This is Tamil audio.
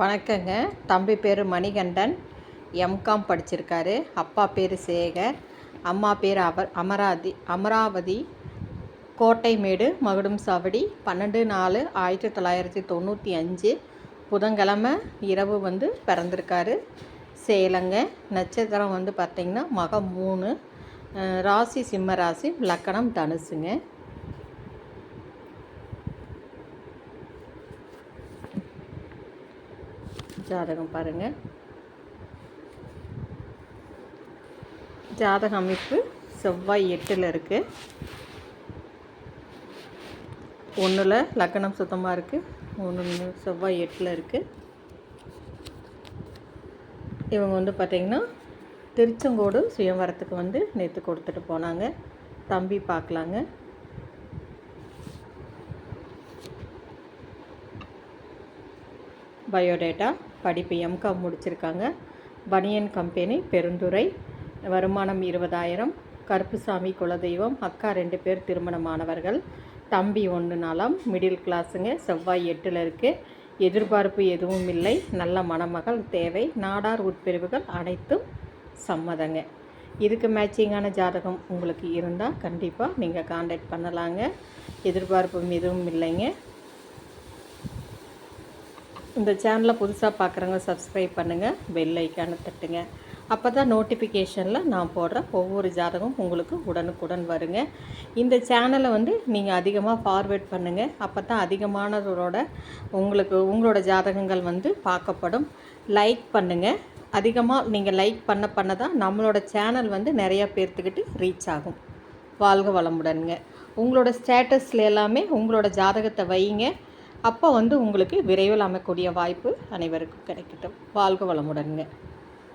வணக்கங்க. தம்பி பேர் மணிகண்டன். எம்காம் படிச்சிருக்காரு. அப்பா பேர் சேகர். அம்மா பேர் அவர் அமராதி அமராவதி கோட்டைமேடு மகுடும் சாவடி பன்னெண்டு நாலு ஆயிரத்தி தொள்ளாயிரத்தி தொண்ணூற்றி அஞ்சு. புதன்கிழமை இரவு வந்து பிறந்திருக்காரு. சேலங்க. நட்சத்திரம் வந்து பார்த்திங்கன்னா மகம் மூணு. ராசி சிம்ம ராசி லக்கணம் தனுசுங்க. ஜாதகம் பாருங்கள் ஜாதக அமைப்பு செவ்வாய் எட்டில் இருக்குது ஒன்றில் லக்கணம் சுத்தமாக இருக்குது ஒன்று செவ்வாய் எட்டில் இருக்குது இவங்க வந்து பார்த்திங்கன்னா திருச்செங்கோடு சுயம்வரத்துக்கு வந்து நேற்று கொடுத்துட்டு போனாங்க. தம்பி பார்க்கலாங்க பயோடேட்டா படிப்பு எம்காம் முடிச்சிருக்காங்க. பனியன் கம்பெனி பெருந்துறை. வருமானம் இருபதாயிரம். கருப்புசாமி குலதெய்வம். அக்கா ரெண்டு பேர் திருமணமானவர்கள். தம்பி ஒன்று நாளாம் மிடில் கிளாஸுங்க. செவ்வாய் எட்டில் இருக்குது எதிர்பார்ப்பு எதுவும் இல்லை. நல்ல மணமகள் தேவை. நாடார் உட்பிரிவுகள் அனைத்தும் சம்மதங்க. இதுக்கு மேட்சிங்கான ஜாதகம் உங்களுக்கு இருந்தால் கண்டிப்பாக நீங்கள் காண்டாக்ட் பண்ணலாங்க. எதிர்பார்ப்பு எதுவும் இல்லைங்க. இந்த சேனலை புதுசாக பார்க்குறவங்க சப்ஸ்கிரைப் பண்ணுங்கள் பெல் ஐக்கானை தட்டுங்க. அப்போ தான் நோட்டிஃபிகேஷனில் நான் போடுற ஒவ்வொரு ஜாதகம் உங்களுக்கு உடனுக்குடன் வருங்க. இந்த சேனலை வந்து நீங்கள் அதிகமாக ஃபார்வேர்ட் பண்ணுங்கள் அப்போ தான் அதிகமானவரோட உங்களுக்கு உங்களோட ஜாதகங்கள் வந்து பார்க்கப்படும். லைக் பண்ணுங்கள் அதிகமாக நீங்கள் லைக் பண்ண பண்ண தான் நம்மளோட சேனல் வந்து நிறையா பேர்த்துக்கிட்டு ரீச் ஆகும். வாழ்க வளமுடனுங்க. உங்களோட ஸ்டேட்டஸில் எல்லாமே உங்களோட ஜாதகத்தை வைங்க. அப்போ வந்து உங்களுக்கு விரைவில் அமைக்கூடிய வாய்ப்பு அனைவருக்கும் கிடைக்கட்டும். வாழ்க வளமுடனுங்க